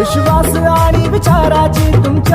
विश्वास आणि विचाराची तुमची